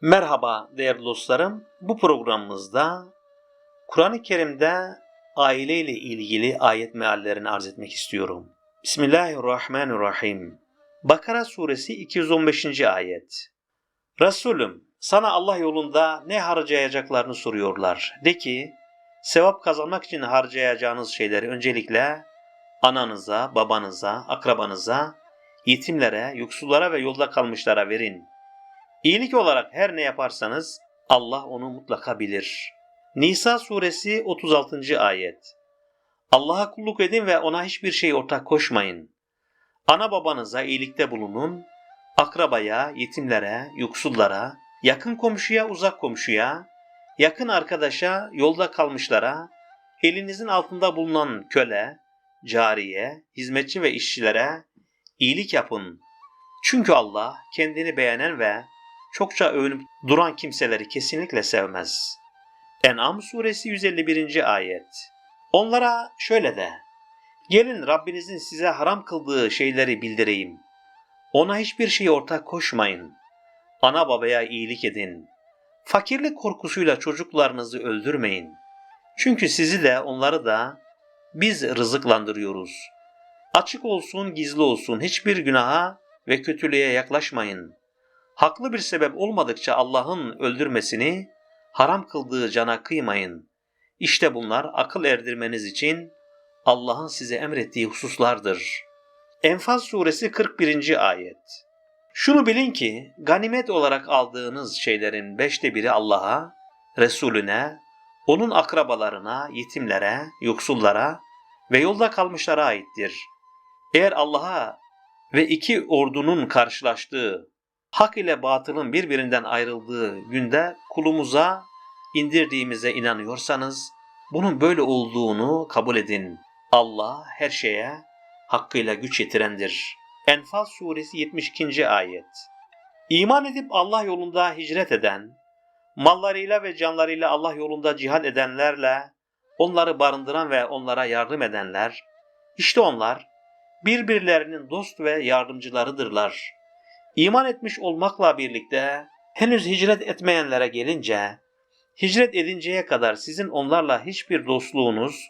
Merhaba değerli dostlarım. Bu programımızda Kur'an-ı Kerim'de aile ile ilgili ayet meallerini arz etmek istiyorum. Bismillahirrahmanirrahim. Bakara suresi 215. ayet. Resulüm sana Allah yolunda ne harcayacaklarını soruyorlar. De ki sevap kazanmak için harcayacağınız şeyleri öncelikle ananıza, babanıza, akrabanıza, yetimlere, yoksullara ve yolda kalmışlara verin. İyilik olarak her ne yaparsanız Allah onu mutlaka bilir. Nisa suresi 36. ayet. Allah'a kulluk edin ve ona hiçbir şey ortak koşmayın. Ana babanıza iyilikte bulunun, akrabaya, yetimlere, yoksullara, yakın komşuya, uzak komşuya, yakın arkadaşa, yolda kalmışlara, elinizin altında bulunan köle, cariye, hizmetçi ve işçilere iyilik yapın. Çünkü Allah kendini beğenen ve çokça övünüp duran kimseleri kesinlikle sevmez. En'am suresi 151. ayet. Onlara şöyle de, gelin Rabbinizin size haram kıldığı şeyleri bildireyim. Ona hiçbir şey ortak koşmayın. Ana babaya iyilik edin. Fakirlik korkusuyla çocuklarınızı öldürmeyin. Çünkü sizi de onları da biz rızıklandırıyoruz. Açık olsun, gizli olsun hiçbir günaha ve kötülüğe yaklaşmayın. Haklı bir sebep olmadıkça Allah'ın öldürmesini haram kıldığı cana kıymayın. İşte bunlar akıl erdirmeniz için Allah'ın size emrettiği hususlardır. Enfal suresi 41. ayet. Şunu bilin ki ganimet olarak aldığınız şeylerin beşte biri Allah'a, Resulüne, onun akrabalarına, yetimlere, yoksullara ve yolda kalmışlara aittir. Eğer Allah'a ve iki ordunun karşılaştığı, hak ile batılın birbirinden ayrıldığı günde kulumuza indirdiğimize inanıyorsanız, bunun böyle olduğunu kabul edin. Allah her şeye hakkıyla güç yetirendir. Enfal suresi 72. ayet. İman edip Allah yolunda hicret eden, mallarıyla ve canlarıyla Allah yolunda cihad edenlerle, onları barındıran ve onlara yardım edenler, işte onlar birbirlerinin dost ve yardımcılarıdırlar. İman etmiş olmakla birlikte henüz hicret etmeyenlere gelince, hicret edinceye kadar sizin onlarla hiçbir dostluğunuz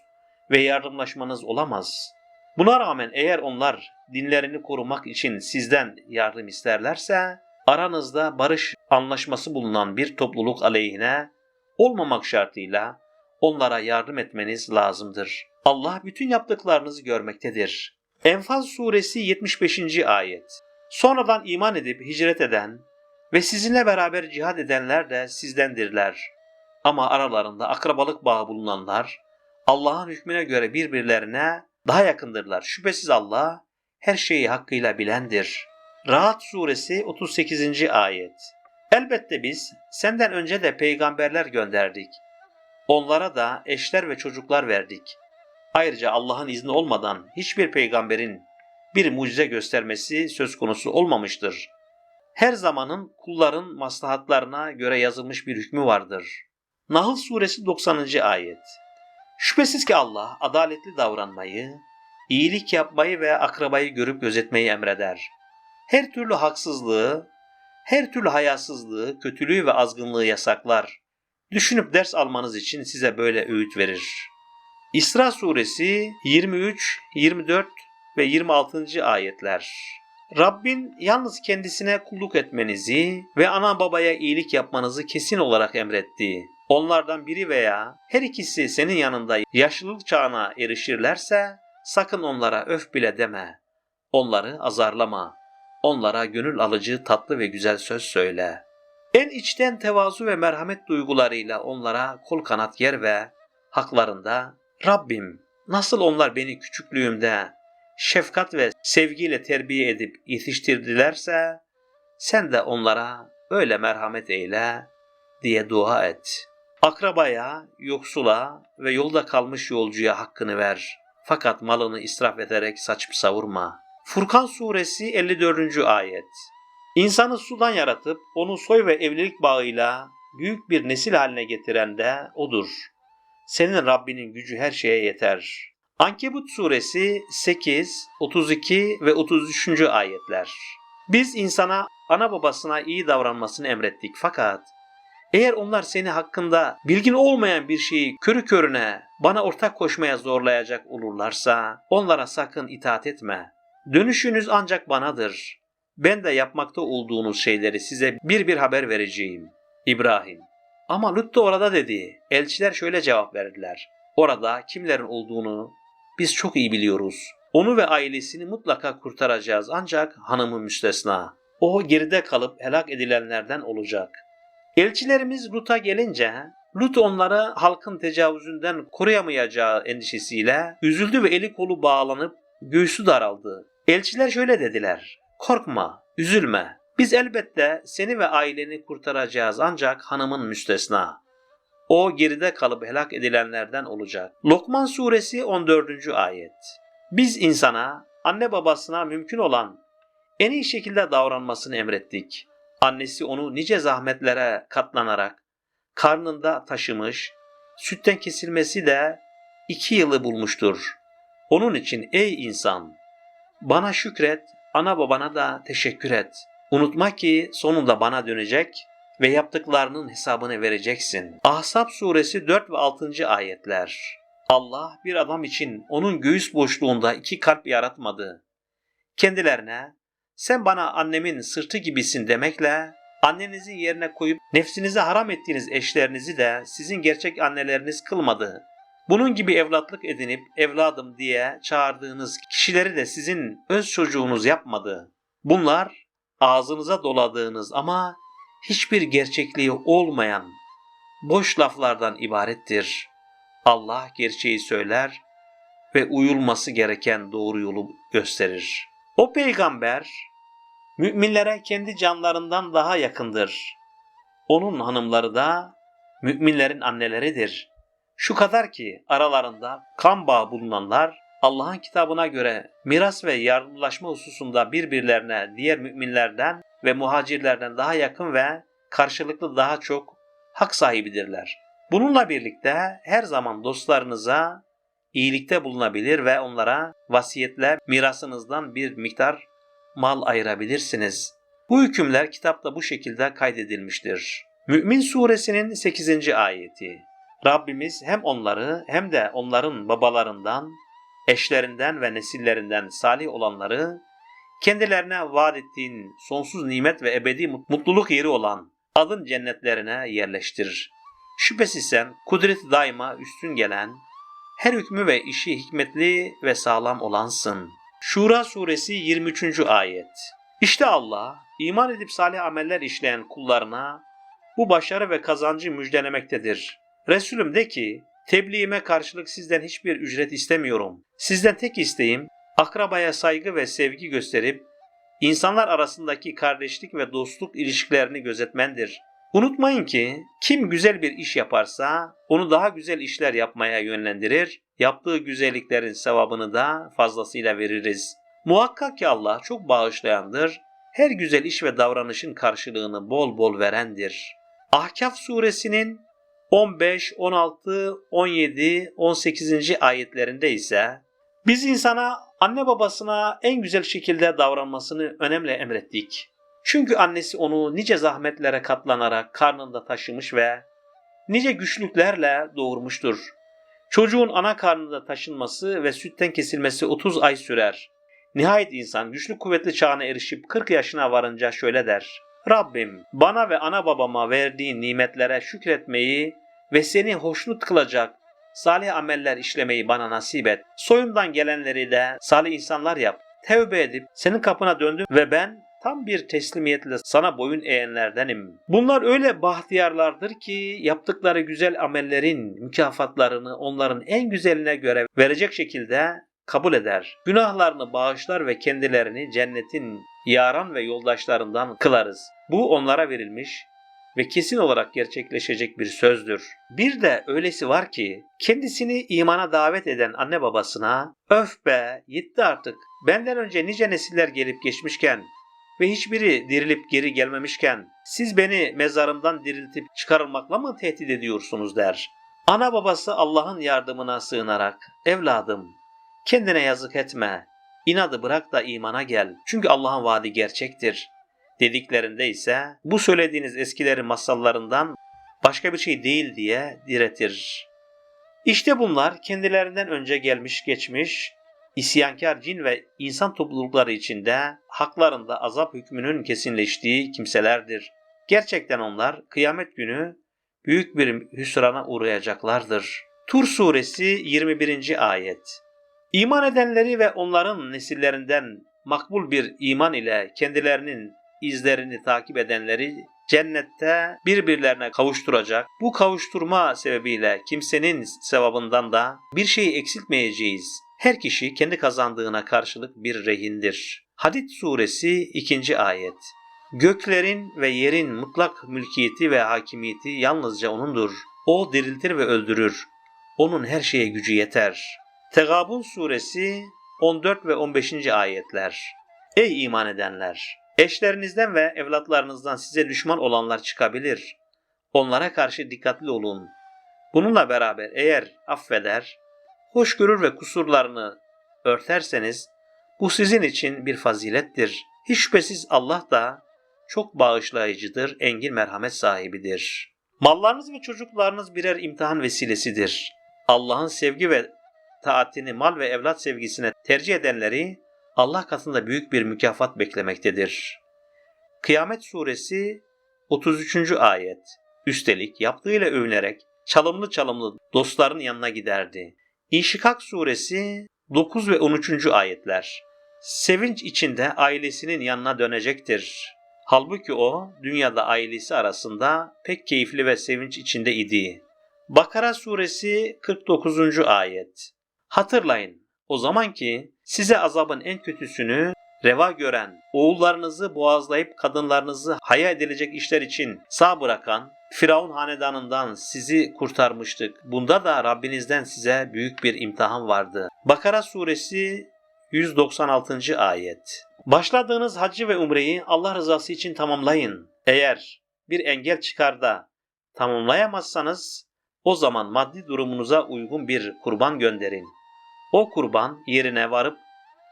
ve yardımlaşmanız olamaz. Buna rağmen eğer onlar dinlerini korumak için sizden yardım isterlerse, aranızda barış anlaşması bulunan bir topluluk aleyhine olmamak şartıyla onlara yardım etmeniz lazımdır. Allah bütün yaptıklarınızı görmektedir. Enfal suresi 75. ayet. Sonradan iman edip hicret eden ve sizinle beraber cihad edenler de sizdendirler. Ama aralarında akrabalık bağı bulunanlar Allah'ın hükmüne göre birbirlerine daha yakındırlar. Şüphesiz Allah her şeyi hakkıyla bilendir. Rahat suresi 38. ayet. Elbette biz senden önce de peygamberler gönderdik. Onlara da eşler ve çocuklar verdik. Ayrıca Allah'ın izni olmadan hiçbir peygamberin bir mucize göstermesi söz konusu olmamıştır. Her zamanın kulların maslahatlarına göre yazılmış bir hükmü vardır. Nahl suresi 90. ayet. Şüphesiz ki Allah adaletli davranmayı, iyilik yapmayı ve akrabayı görüp gözetmeyi emreder. Her türlü haksızlığı, her türlü hayasızlığı, kötülüğü ve azgınlığı yasaklar. Düşünüp ders almanız için size böyle öğüt verir. İsra suresi 23, 24 ve 26. ayetler. Rabbin yalnız kendisine kulluk etmenizi ve ana babaya iyilik yapmanızı kesin olarak emretti. Onlardan biri veya her ikisi senin yanında yaşlılık çağına erişirlerse sakın onlara öf bile deme. Onları azarlama. Onlara gönül alıcı tatlı ve güzel söz söyle. En içten tevazu ve merhamet duygularıyla onlara kol kanat yer ve haklarında Rabbim nasıl onlar beni küçüklüğümde şefkat ve sevgiyle terbiye edip yetiştirdilerse sen de onlara öyle merhamet eyle diye dua et. Akrabaya, yoksula ve yolda kalmış yolcuya hakkını ver. Fakat malını israf ederek saçıp savurma. Furkan suresi 54. ayet. İnsanı sudan yaratıp onu soy ve evlilik bağıyla büyük bir nesil haline getiren de odur. Senin Rabbinin gücü her şeye yeter. Ankebut suresi 8, 32 ve 33. ayetler. Biz insana ana babasına iyi davranmasını emrettik fakat eğer onlar seni hakkında bilgin olmayan bir şeyi körü körüne bana ortak koşmaya zorlayacak olurlarsa onlara sakın itaat etme. Dönüşünüz ancak banadır. Ben de yapmakta olduğunuz şeyleri size bir bir haber vereceğim. İbrahim. Ama Lut da orada dedi. Elçiler şöyle cevap verdiler. Orada kimlerin olduğunu biz çok iyi biliyoruz. Onu ve ailesini mutlaka kurtaracağız ancak hanımı müstesna. O geride kalıp helak edilenlerden olacak. Elçilerimiz Lut'a gelince Lut onları halkın tecavüzünden koruyamayacağı endişesiyle üzüldü ve eli kolu bağlanıp göğsü daraldı. Elçiler şöyle dediler. Korkma, üzülme. Biz elbette seni ve aileni kurtaracağız ancak hanımın müstesna. O geride kalıp helak edilenlerden olacak. Lokman suresi 14. ayet. Biz insana, anne babasına mümkün olan en iyi şekilde davranmasını emrettik. Annesi onu nice zahmetlere katlanarak karnında taşımış, sütten kesilmesi de iki yılı bulmuştur. Onun için ey insan, bana şükret, ana babana da teşekkür et. Unutma ki sonunda bana dönecek ve yaptıklarının hesabını vereceksin. Ahzab suresi 4 ve 6. ayetler. Allah bir adam için onun göğüs boşluğunda iki kalp yaratmadı. Kendilerine sen bana annemin sırtı gibisin demekle annenizi yerine koyup nefsinize haram ettiğiniz eşlerinizi de sizin gerçek anneleriniz kılmadı. Bunun gibi evlatlık edinip evladım diye çağırdığınız kişileri de sizin öz çocuğunuz yapmadı. Bunlar ağzınıza doladığınız ama hiçbir gerçekliği olmayan boş laflardan ibarettir. Allah gerçeği söyler ve uyulması gereken doğru yolu gösterir. O peygamber müminlere kendi canlarından daha yakındır. Onun hanımları da müminlerin anneleridir. Şu kadar ki aralarında kan bağı bulunanlar Allah'ın kitabına göre miras ve yardımlaşma hususunda birbirlerine diğer müminlerden ve muhacirlerden daha yakın ve karşılıklı daha çok hak sahibidirler. Bununla birlikte her zaman dostlarınıza iyilikte bulunabilir ve onlara vasiyetle mirasınızdan bir miktar mal ayırabilirsiniz. Bu hükümler kitapta bu şekilde kaydedilmiştir. Mü'min suresinin 8. ayeti. Rabbimiz hem onları hem de onların babalarından, eşlerinden ve nesillerinden salih olanları kendilerine vaat ettiğin sonsuz nimet ve ebedi mutluluk yeri olan adın cennetlerine yerleştirir. Şüphesiz sen kudreti daima üstün gelen, her hükmü ve işi hikmetli ve sağlam olansın. Şura suresi 23. ayet. İşte Allah iman edip salih ameller işleyen kullarına bu başarı ve kazancı müjdelemektedir. Resulüm de ki tebliğime karşılık sizden hiçbir ücret istemiyorum. Sizden tek isteğim akrabaya saygı ve sevgi gösterip insanlar arasındaki kardeşlik ve dostluk ilişkilerini gözetmendir. Unutmayın ki kim güzel bir iş yaparsa onu daha güzel işler yapmaya yönlendirir, yaptığı güzelliklerin sevabını da fazlasıyla veririz. Muhakkak ki Allah çok bağışlayandır, her güzel iş ve davranışın karşılığını bol bol verendir. Ahkaf suresinin 15, 16, 17, 18. ayetlerinde ise biz insana anne babasına en güzel şekilde davranmasını önemli emrettik. Çünkü annesi onu nice zahmetlere katlanarak karnında taşımış ve nice güçlüklerle doğurmuştur. Çocuğun ana karnında taşınması ve sütten kesilmesi 30 ay sürer. Nihayet insan güçlü kuvvetli çağına erişip 40 yaşına varınca şöyle der. Rabbim bana ve ana babama verdiğin nimetlere şükretmeyi ve seni hoşnut kılacak salih ameller işlemeyi bana nasip et. Soyumdan gelenleri de salih insanlar yap. Tevbe edip senin kapına döndüm ve ben tam bir teslimiyetle sana boyun eğenlerdenim. Bunlar öyle bahtiyarlardır ki yaptıkları güzel amellerin mükafatlarını onların en güzeline göre verecek şekilde kabul eder. Günahlarını bağışlar ve kendilerini cennetin yaran ve yoldaşlarından kılarız. Bu onlara verilmiş ve kesin olarak gerçekleşecek bir sözdür. Bir de öylesi var ki kendisini imana davet eden anne babasına öf be yetti artık benden önce nice nesiller gelip geçmişken ve hiçbiri dirilip geri gelmemişken siz beni mezarımdan diriltip çıkarılmakla mı tehdit ediyorsunuz der. Ana babası Allah'ın yardımına sığınarak evladım kendine yazık etme inadı bırak da imana gel. Çünkü Allah'ın vaadi gerçektir. Dediklerinde ise bu söylediğiniz eskilerin masallarından başka bir şey değil diye diretir. İşte bunlar kendilerinden önce gelmiş geçmiş isyankar cin ve insan toplulukları içinde haklarında azap hükmünün kesinleştiği kimselerdir. Gerçekten onlar kıyamet günü büyük bir hüsrana uğrayacaklardır. Tur suresi 21. ayet. İman edenleri ve onların nesillerinden makbul bir iman ile kendilerinin izlerini takip edenleri cennette birbirlerine kavuşturacak. Bu kavuşturma sebebiyle kimsenin sevabından da bir şey eksiltmeyeceğiz. Her kişi kendi kazandığına karşılık bir rehindir. Hadid suresi 2. ayet. Göklerin ve yerin mutlak mülkiyeti ve hakimiyeti yalnızca O'nundur. O diriltir ve öldürür. Onun her şeye gücü yeter. Tegabun suresi 14 ve 15. ayetler. Ey iman edenler! Eşlerinizden ve evlatlarınızdan size düşman olanlar çıkabilir. Onlara karşı dikkatli olun. Bununla beraber eğer affeder, hoş görür ve kusurlarını örterseniz bu sizin için bir fazilettir. Hiç şüphesiz Allah da çok bağışlayıcıdır, engin merhamet sahibidir. Mallarınız ve çocuklarınız birer imtihan vesilesidir. Allah'ın sevgi ve taatini mal ve evlat sevgisine tercih edenleri Allah katında büyük bir mükafat beklemektedir. Kıyamet suresi 33. ayet. Üstelik yaptığıyla övünerek çalımlı çalımlı dostların yanına giderdi. İnşikak suresi 9 ve 13. ayetler. Sevinç içinde ailesinin yanına dönecektir. Halbuki o dünyada ailesi arasında pek keyifli ve sevinç içinde idi. Bakara suresi 49. ayet. Hatırlayın o zaman ki size azabın en kötüsünü reva gören, oğullarınızı boğazlayıp kadınlarınızı haya edilecek işler için sağ bırakan Firavun hanedanından sizi kurtarmıştık. Bunda da Rabbinizden size büyük bir imtihan vardı. Bakara suresi 196. ayet. Başladığınız hacı ve umreyi Allah rızası için tamamlayın. Eğer bir engel çıkar da tamamlayamazsanız o zaman maddi durumunuza uygun bir kurban gönderin. O kurban yerine varıp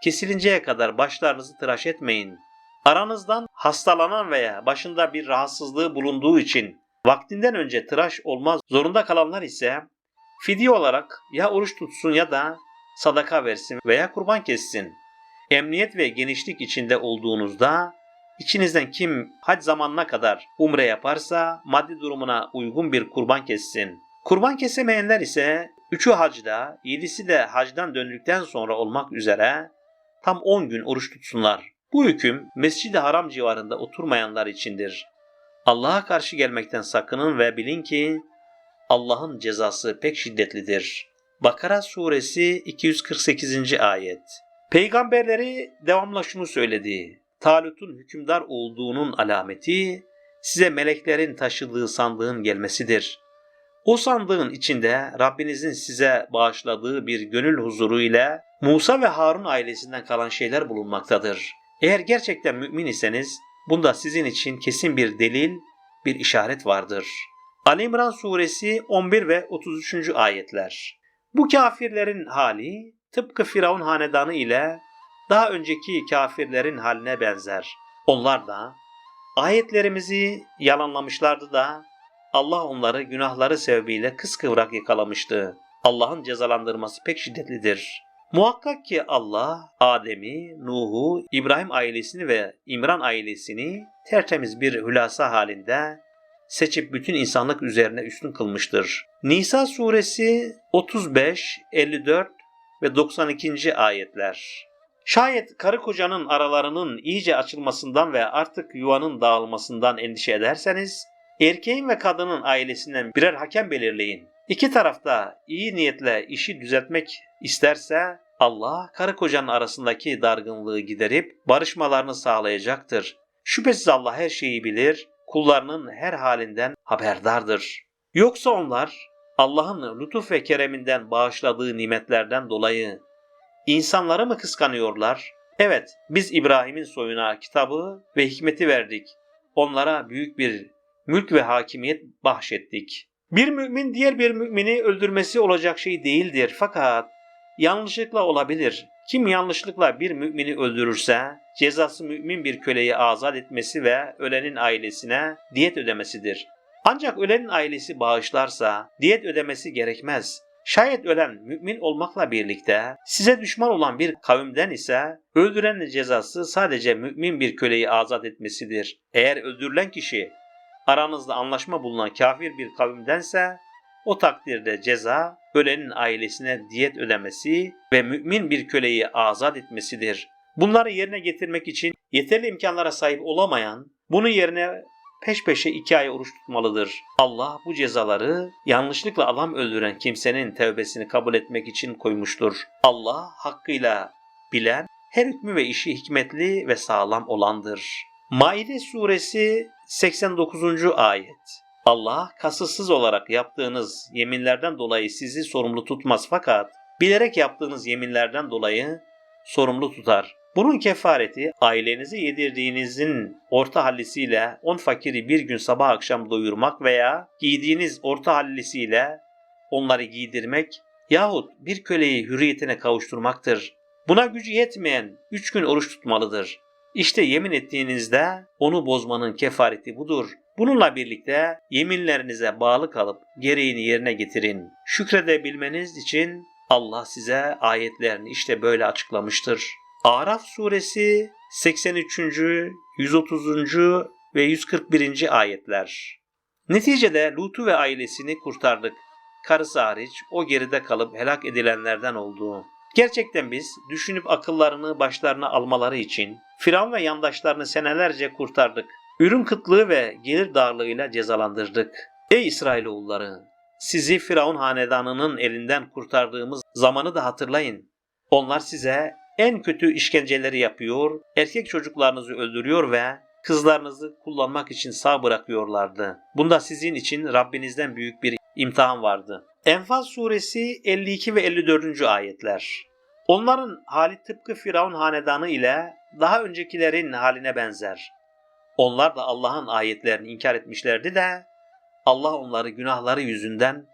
kesilinceye kadar başlarınızı tıraş etmeyin. Aranızdan hastalanan veya başında bir rahatsızlığı bulunduğu için vaktinden önce tıraş olmaz zorunda kalanlar ise fidye olarak ya oruç tutsun ya da sadaka versin veya kurban kessin. Emniyet ve genişlik içinde olduğunuzda içinizden kim hac zamanına kadar umre yaparsa maddi durumuna uygun bir kurban kessin. Kurban kesemeyenler ise üçü hacda, yedisi de hacdan döndükten sonra olmak üzere tam 10 gün oruç tutsunlar. Bu hüküm Mescid-i Haram civarında oturmayanlar içindir. Allah'a karşı gelmekten sakının ve bilin ki Allah'ın cezası pek şiddetlidir. Bakara suresi 248. ayet. Peygamberleri devamla şunu söyledi. Talut'un hükümdar olduğunun alameti size meleklerin taşıdığı sandığın gelmesidir. O sandığın içinde Rabbinizin size bağışladığı bir gönül huzuru ile Musa ve Harun ailesinden kalan şeyler bulunmaktadır. Eğer gerçekten mümin iseniz bunda sizin için kesin bir delil, bir işaret vardır. Ali İmran suresi 11 ve 33. ayetler. Bu kafirlerin hali tıpkı Firavun hanedanı ile daha önceki kafirlerin haline benzer. Onlar da ayetlerimizi yalanlamışlardı da Allah onları günahları sebebiyle kıskıvrak yakalamıştı. Allah'ın cezalandırması pek şiddetlidir. Muhakkak ki Allah Adem'i, Nuh'u, İbrahim ailesini ve İmran ailesini tertemiz bir hülasa halinde seçip bütün insanlık üzerine üstün kılmıştır. Nisa suresi 35, 54 ve 92. ayetler. Şayet karı kocanın aralarının iyice açılmasından ve artık yuvanın dağılmasından endişe ederseniz, erkeğin ve kadının ailesinden birer hakem belirleyin. İki tarafta iyi niyetle işi düzeltmek isterse Allah karı kocanın arasındaki dargınlığı giderip barışmalarını sağlayacaktır. Şüphesiz Allah her şeyi bilir, kullarının her halinden haberdardır. Yoksa onlar Allah'ın lütuf ve kereminden bağışladığı nimetlerden dolayı insanları mı kıskanıyorlar? Evet, biz İbrahim'in soyuna kitabı ve hikmeti verdik. Onlara büyük bir mülk ve hakimiyet bahşettik. Bir mümin diğer bir mümini öldürmesi olacak şey değildir fakat yanlışlıkla olabilir. Kim yanlışlıkla bir mümini öldürürse cezası mümin bir köleyi azat etmesi ve ölenin ailesine diyet ödemesidir. Ancak ölenin ailesi bağışlarsa diyet ödemesi gerekmez. Şayet ölen mümin olmakla birlikte size düşman olan bir kavimden ise öldürenin cezası sadece mümin bir köleyi azat etmesidir. Eğer öldürülen kişi aranızda anlaşma bulunan kafir bir kavimdense o takdirde ceza ölenin ailesine diyet ödemesi ve mümin bir köleyi azat etmesidir. Bunları yerine getirmek için yeterli imkanlara sahip olamayan bunun yerine peş peşe iki ay oruç tutmalıdır. Allah bu cezaları yanlışlıkla adam öldüren kimsenin tevbesini kabul etmek için koymuştur. Allah hakkıyla bilen, her hükmü ve işi hikmetli ve sağlam olandır. Maide suresi 89. ayet Allah kasıtsız olarak yaptığınız yeminlerden dolayı sizi sorumlu tutmaz fakat bilerek yaptığınız yeminlerden dolayı sorumlu tutar. Bunun kefareti ailenizi yedirdiğinizin orta hallisiyle 10 fakiri bir gün sabah akşam doyurmak veya giydiğiniz orta hallisiyle onları giydirmek yahut bir köleyi hürriyetine kavuşturmaktır. Buna gücü yetmeyen 3 gün oruç tutmalıdır. İşte yemin ettiğinizde onu bozmanın kefareti budur. Bununla birlikte yeminlerinize bağlı kalıp gereğini yerine getirin. Şükredebilmeniz için Allah size ayetlerini işte böyle açıklamıştır. Araf suresi 83. 130. ve 141. ayetler. Neticede Lut'u ve ailesini kurtardık. Karısı hariç o geride kalıp helak edilenlerden oldu. Gerçekten biz düşünüp akıllarını başlarına almaları için Firavun ve yandaşlarını senelerce kurtardık. Ürün kıtlığı ve gelir darlığıyla cezalandırdık. Ey İsrailoğulları! Sizi Firavun hanedanının elinden kurtardığımız zamanı da hatırlayın. Onlar size en kötü işkenceleri yapıyor, erkek çocuklarınızı öldürüyor ve kızlarınızı kullanmak için sağ bırakıyorlardı. Bunda sizin için Rabbinizden büyük bir imtihan vardı. Enfal suresi 52 ve 54. ayetler. Onların hali tıpkı Firavun hanedanı ile daha öncekilerin haline benzer. Onlar da Allah'ın ayetlerini inkar etmişlerdi de Allah onları günahları yüzünden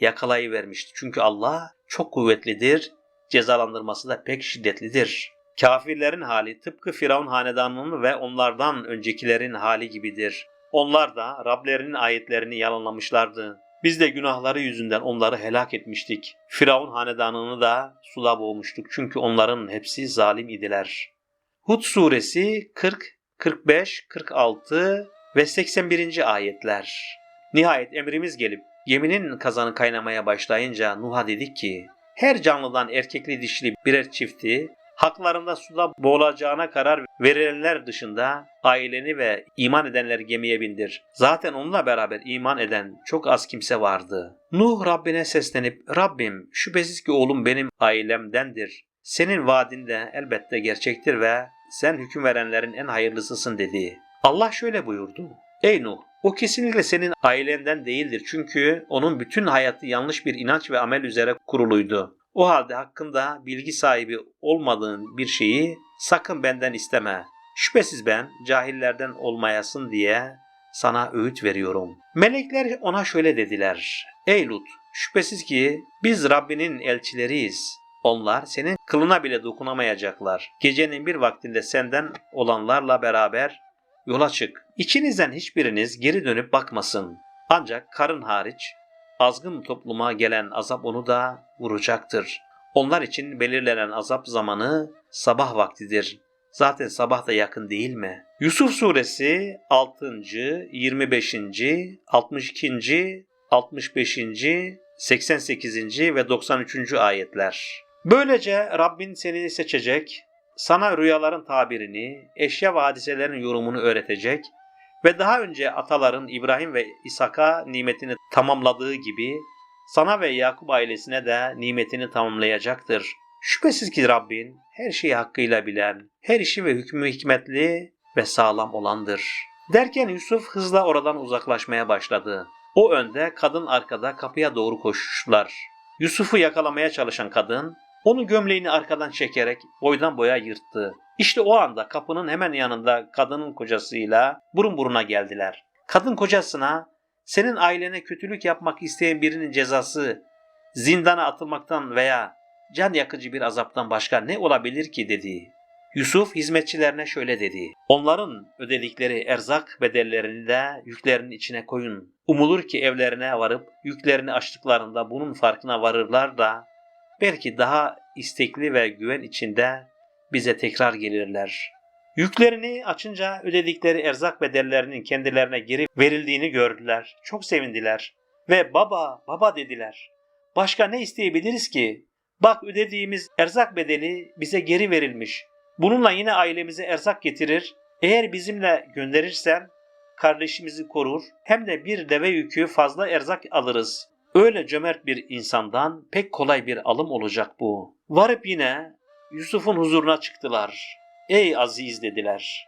yakalayıvermişti. Çünkü Allah çok kuvvetlidir, cezalandırması da pek şiddetlidir. Kafirlerin hali tıpkı Firavun hanedanının ve onlardan öncekilerin hali gibidir. Onlar da Rablerinin ayetlerini yalanlamışlardı. Biz de günahları yüzünden onları helak etmiştik. Firavun hanedanını da suda boğmuştuk çünkü onların hepsi zalim idiler. Hud suresi 40, 45, 46 ve 81. ayetler. Nihayet emrimiz gelip geminin kazanı kaynamaya başlayınca Nuh'a dedik ki her canlıdan erkekli dişli birer çifti haklarında suda boğulacağına karar verilenler dışında aileni ve iman edenleri gemiye bindir. Zaten onunla beraber iman eden çok az kimse vardı. Nuh Rabbine seslenip Rabbim şüphesiz ki oğlum benim ailemdendir. Senin vaadin de elbette gerçektir ve sen hüküm verenlerin en hayırlısısın dedi. Allah şöyle buyurdu. Ey Nuh o kesinlikle senin ailenden değildir çünkü onun bütün hayatı yanlış bir inanç ve amel üzere kuruluydu. O halde hakkında bilgi sahibi olmadığın bir şeyi sakın benden isteme. Şüphesiz ben cahillerden olmayasın diye sana öğüt veriyorum. Melekler ona şöyle dediler. Ey Lut, şüphesiz ki biz Rabbinin elçileriyiz. Onlar senin kılına bile dokunamayacaklar. Gecenin bir vaktinde senden olanlarla beraber yola çık. İçinizden hiçbiriniz geri dönüp bakmasın. Ancak karın hariç azgın topluma gelen azap onu da vuracaktır. Onlar için belirlenen azap zamanı sabah vaktidir. Zaten sabah da yakın değil mi? Yusuf suresi 6. 25. 62. 65. 88. ve 93. ayetler. Böylece Rabbin seni seçecek, sana rüyaların tabirini, eşya ve hadiselerin yorumunu öğretecek ve daha önce ataların İbrahim ve İshak'a nimetini tamamladığı gibi sana ve Yakup ailesine de nimetini tamamlayacaktır. Şüphesiz ki Rabbin her şeyi hakkıyla bilen, her işi ve hükmü hikmetli ve sağlam olandır. Derken Yusuf hızla oradan uzaklaşmaya başladı. O önde, kadın arkada kapıya doğru koşuştular. Yusuf'u yakalamaya çalışan kadın, onu gömleğini arkadan çekerek boydan boya yırttı. İşte o anda kapının hemen yanında kadının kocasıyla burun buruna geldiler. Kadın kocasına senin ailene kötülük yapmak isteyen birinin cezası zindana atılmaktan veya can yakıcı bir azaptan başka ne olabilir ki dedi. Yusuf hizmetçilerine şöyle dedi. Onların ödedikleri erzak bedellerini de yüklerinin içine koyun. Umulur ki evlerine varıp yüklerini açtıklarında bunun farkına varırlar da belki daha istekli ve güven içinde bize tekrar gelirler. Yüklerini açınca ödedikleri erzak bedellerinin kendilerine geri verildiğini gördüler. Çok sevindiler ve baba baba dediler. Başka ne isteyebiliriz ki? Bak ödediğimiz erzak bedeli bize geri verilmiş. Bununla yine ailemize erzak getirir. Eğer bizimle gönderirsen kardeşimizi korur hem de bir deve yükü fazla erzak alırız. Öyle cömert bir insandan pek kolay bir alım olacak bu. Varıp yine Yusuf'un huzuruna çıktılar. Ey aziz dediler.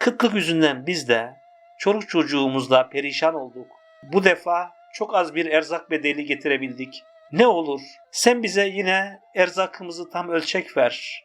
Kıtlık yüzünden biz de çoluk çocuğumuzla perişan olduk. Bu defa çok az bir erzak bedeli getirebildik. Ne olur sen bize yine erzakımızı tam ölçek ver.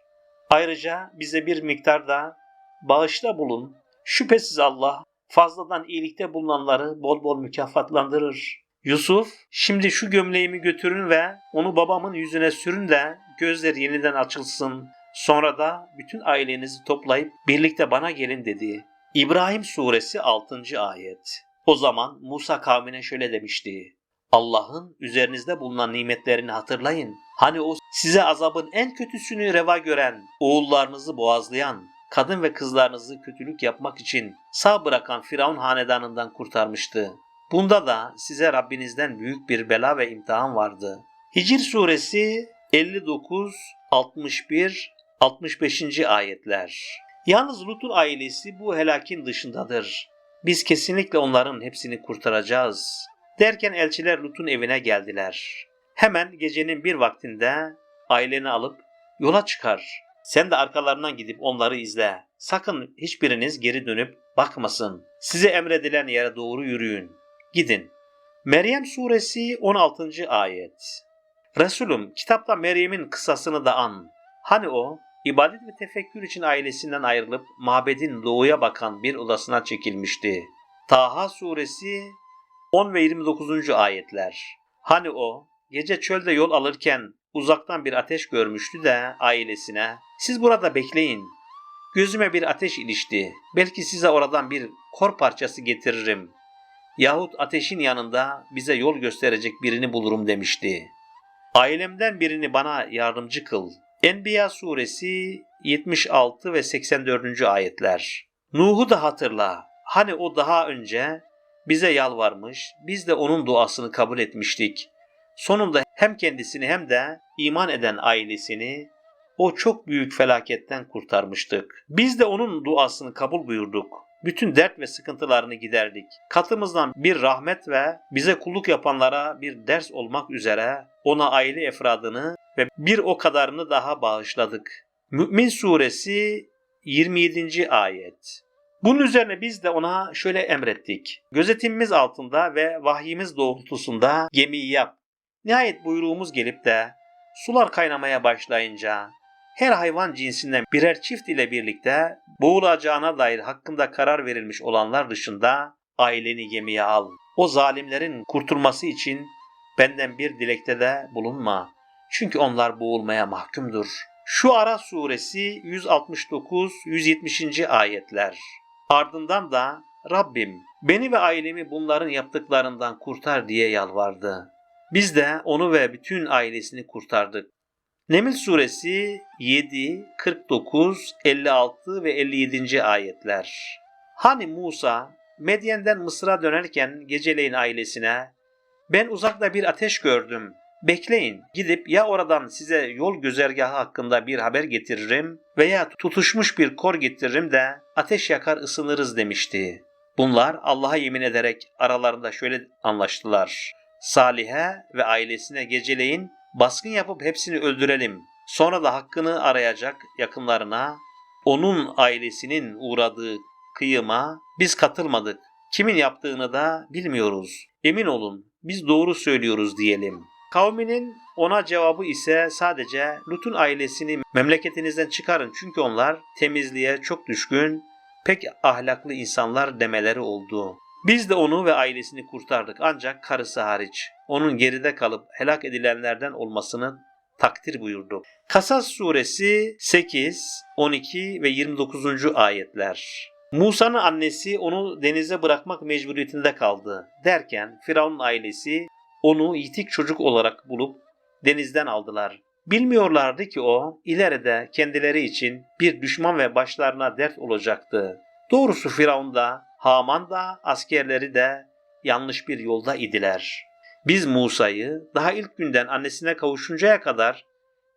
Ayrıca bize bir miktar da bağışta bulun. Şüphesiz Allah fazladan iyilikte bulunanları bol bol mükafatlandırır. Yusuf, şimdi şu gömleğimi götürün ve onu babamın yüzüne sürün de gözleri yeniden açılsın. Sonra da bütün ailenizi toplayıp birlikte bana gelin dedi. İbrahim suresi 6. ayet. O zaman Musa kavmine şöyle demişti. Allah'ın üzerinizde bulunan nimetlerini hatırlayın. Hani o size azabın en kötüsünü reva gören, oğullarınızı boğazlayan, kadın ve kızlarınızı kötülük yapmak için sağ bırakan Firavun hanedanından kurtarmıştı. Bunda da size Rabbinizden büyük bir bela ve imtihan vardı. Hicr suresi 59, 61, 65. ayetler. Yalnız Lut'un ailesi bu helakin dışındadır. Biz kesinlikle onların hepsini kurtaracağız. Derken elçiler Lut'un evine geldiler. Hemen gecenin bir vaktinde aileni alıp yola çıkar. Sen de arkalarından gidip onları izle. Sakın hiçbiriniz geri dönüp bakmasın. Size emredilen yere doğru yürüyün. Gidin. Meryem suresi 16. ayet. Resulüm kitapta Meryem'in kısasını da an. Hani o ibadet ve tefekkür için ailesinden ayrılıp mabedin doğuya bakan bir odasına çekilmişti. Taha suresi 10 ve 29. ayetler. Hani o gece çölde yol alırken uzaktan bir ateş görmüştü de ailesine siz burada bekleyin. Gözüme bir ateş ilişti. Belki size oradan bir kor parçası getiririm. Yahut ateşin yanında bize yol gösterecek birini bulurum demişti. Ailemden birini bana yardımcı kıl. Enbiya suresi 76 ve 84. ayetler. Nuh'u da hatırla. Hani o daha önce bize yalvarmış, biz de onun duasını kabul etmiştik. Sonunda hem kendisini hem de iman eden ailesini o çok büyük felaketten kurtarmıştık. Biz de onun duasını kabul buyurduk. Bütün dert ve sıkıntılarını giderdik. Katımızdan bir rahmet ve bize kulluk yapanlara bir ders olmak üzere ona aile efradını ve bir o kadarını daha bağışladık. Mü'min suresi 27. ayet. Bunun üzerine biz de ona şöyle emrettik. Gözetimimiz altında ve vahyimiz doğrultusunda gemiyi yap. Nihayet buyruğumuz gelip de sular kaynamaya başlayınca her hayvan cinsinden birer çift ile birlikte boğulacağına dair hakkında karar verilmiş olanlar dışında aileni gemiye al. O zalimlerin kurtulması için benden bir dilekte de bulunma. Çünkü onlar boğulmaya mahkumdur. Şu Ara suresi 169-170. ayetler. Ardından da Rabbim beni ve ailemi bunların yaptıklarından kurtar diye yalvardı. Biz de onu ve bütün ailesini kurtardık. Neml suresi 7, 49, 56 ve 57. ayetler. Hani Musa Medyen'den Mısır'a dönerken geceleyin ailesine ben uzakta bir ateş gördüm. Bekleyin gidip ya oradan size yol güzergahı hakkında bir haber getiririm veya tutuşmuş bir kor getiririm de ateş yakar ısınırız demişti. Bunlar Allah'a yemin ederek aralarında şöyle anlaştılar. Salih'e ve ailesine geceleyin baskın yapıp hepsini öldürelim. Sonra da hakkını arayacak yakınlarına, onun ailesinin uğradığı kıyıma biz katılmadık. Kimin yaptığını da bilmiyoruz. Emin olun biz doğru söylüyoruz diyelim. Kavminin ona cevabı ise sadece Lut'un ailesini memleketinizden çıkarın çünkü onlar temizliğe çok düşkün, pek ahlaklı insanlar demeleri oldu. Biz de onu ve ailesini kurtardık ancak karısı hariç. Onun geride kalıp helak edilenlerden olmasını takdir buyurdu. Kasas suresi 8, 12 ve 29. ayetler. Musa'nın annesi onu denize bırakmak mecburiyetinde kaldı. Derken Firavun'un ailesi onu yitik çocuk olarak bulup denizden aldılar. Bilmiyorlardı ki o ileride kendileri için bir düşman ve başlarına dert olacaktı. Doğrusu Firavun da, Haman da, askerleri de yanlış bir yolda idiler. Biz Musa'yı daha ilk günden annesine kavuşuncaya kadar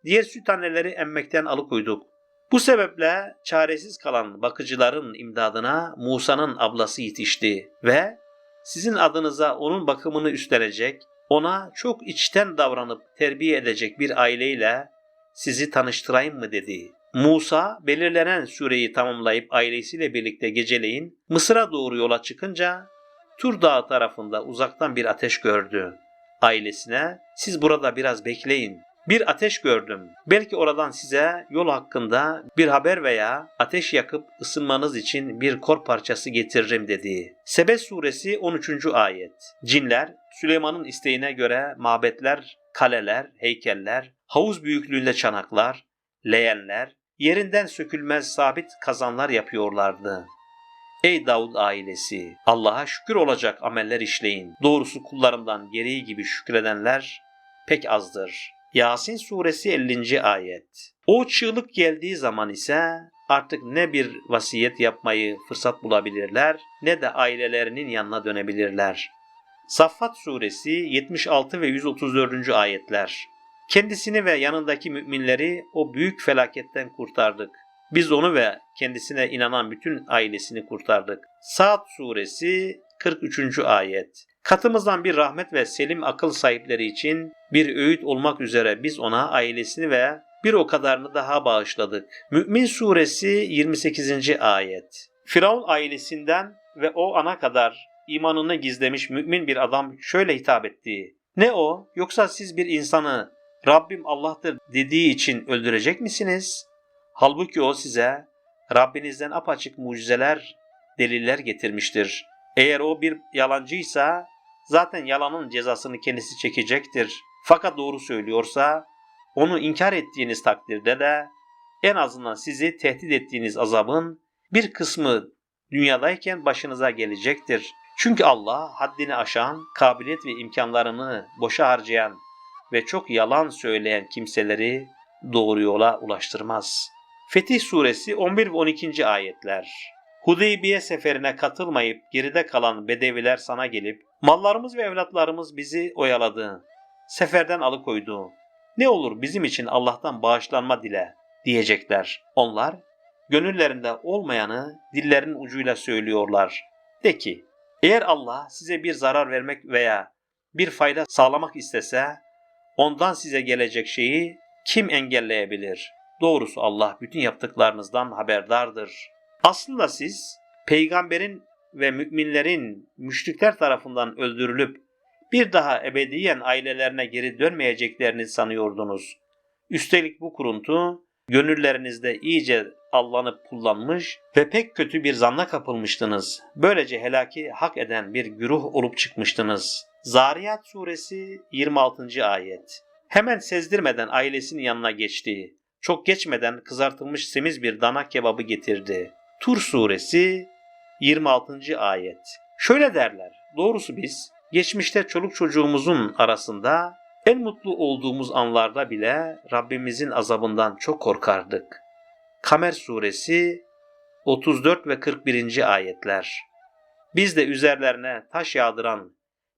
diğer süt anneleri emmekten alıkoyduk. Bu sebeple çaresiz kalan bakıcıların imdadına Musa'nın ablası yetişti ve sizin adınıza onun bakımını üstlenecek, ona çok içten davranıp terbiye edecek bir aileyle sizi tanıştırayım mı dedi. Musa belirlenen süreyi tamamlayıp ailesiyle birlikte geceleyin Mısır'a doğru yola çıkınca Tur Dağı tarafında uzaktan bir ateş gördü. Ailesine siz burada biraz bekleyin. Bir ateş gördüm. Belki oradan size yol hakkında bir haber veya ateş yakıp ısınmanız için bir kor parçası getiririm dedi. Sebe suresi 13. ayet. Cinler Süleyman'ın isteğine göre mabetler, kaleler, heykeller, havuz büyüklüğünde çanaklar, leğenler, yerinden sökülmez sabit kazanlar yapıyorlardı. Ey Davud ailesi! Allah'a şükür olacak ameller işleyin. Doğrusu kullarımdan gereği gibi şükredenler pek azdır. Yasin suresi 50. ayet. O çığlık geldiği zaman ise artık ne bir vasiyet yapmayı fırsat bulabilirler ne de ailelerinin yanına dönebilirler. Saffat suresi 76 ve 134. ayetler. Kendisini ve yanındaki müminleri o büyük felaketten kurtardık. Biz onu ve kendisine inanan bütün ailesini kurtardık. Saat suresi 43. ayet. Katımızdan bir rahmet ve selim akıl sahipleri için bir öğüt olmak üzere biz ona ailesini ve bir o kadarını daha bağışladık. Mü'min suresi 28. ayet. Firavun ailesinden ve o ana kadar imanını gizlemiş mümin bir adam şöyle hitap etti. Ne o yoksa siz bir insanı Rabbim Allah'tır dediği için öldürecek misiniz? Halbuki o size Rabbinizden apaçık mucizeler, deliller getirmiştir. Eğer o bir yalancıysa zaten yalanın cezasını kendisi çekecektir. Fakat doğru söylüyorsa onu inkar ettiğiniz takdirde de en azından sizi tehdit ettiğiniz azabın bir kısmı dünyadayken başınıza gelecektir. Çünkü Allah haddini aşan, kabiliyet ve imkanlarını boşa harcayan ve çok yalan söyleyen kimseleri doğru yola ulaştırmaz. Fetih Suresi 11 ve 12. ayetler Hudeybiye seferine katılmayıp geride kalan bedeviler sana gelip mallarımız ve evlatlarımız bizi oyaladı. Seferden alıkoydu. Ne olur bizim için Allah'tan bağışlanma dile diyecekler. Onlar gönüllerinde olmayanı dillerin ucuyla söylüyorlar. De ki eğer Allah size bir zarar vermek veya bir fayda sağlamak istese ondan size gelecek şeyi kim engelleyebilir? Doğrusu Allah bütün yaptıklarınızdan haberdardır. Aslında siz peygamberin ve müminlerin müşrikler tarafından öldürülüp bir daha ebediyen ailelerine geri dönmeyeceklerini sanıyordunuz. Üstelik bu kuruntu gönüllerinizde iyice allanıp kullanmış ve pek kötü bir zanna kapılmıştınız. Böylece helaki hak eden bir güruh olup çıkmıştınız. Zariyat suresi 26. ayet. Hemen sezdirmeden ailesinin yanına geçti. Çok geçmeden kızartılmış semiz bir dana kebabı getirdi. Tur suresi 26. ayet. Şöyle derler. Doğrusu biz geçmişte çoluk çocuğumuzun arasında en mutlu olduğumuz anlarda bile Rabbimizin azabından çok korkardık. Kamer suresi 34 ve 41. ayetler. Biz de üzerlerine taş yağdıran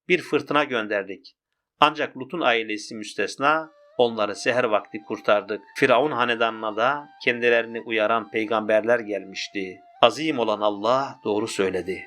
bir fırtına gönderdik. Ancak Lut'un ailesi müstesna onları seher vakti kurtardık. Firavun hanedanına da kendilerini uyaran peygamberler gelmişti. Azim olan Allah doğru söyledi.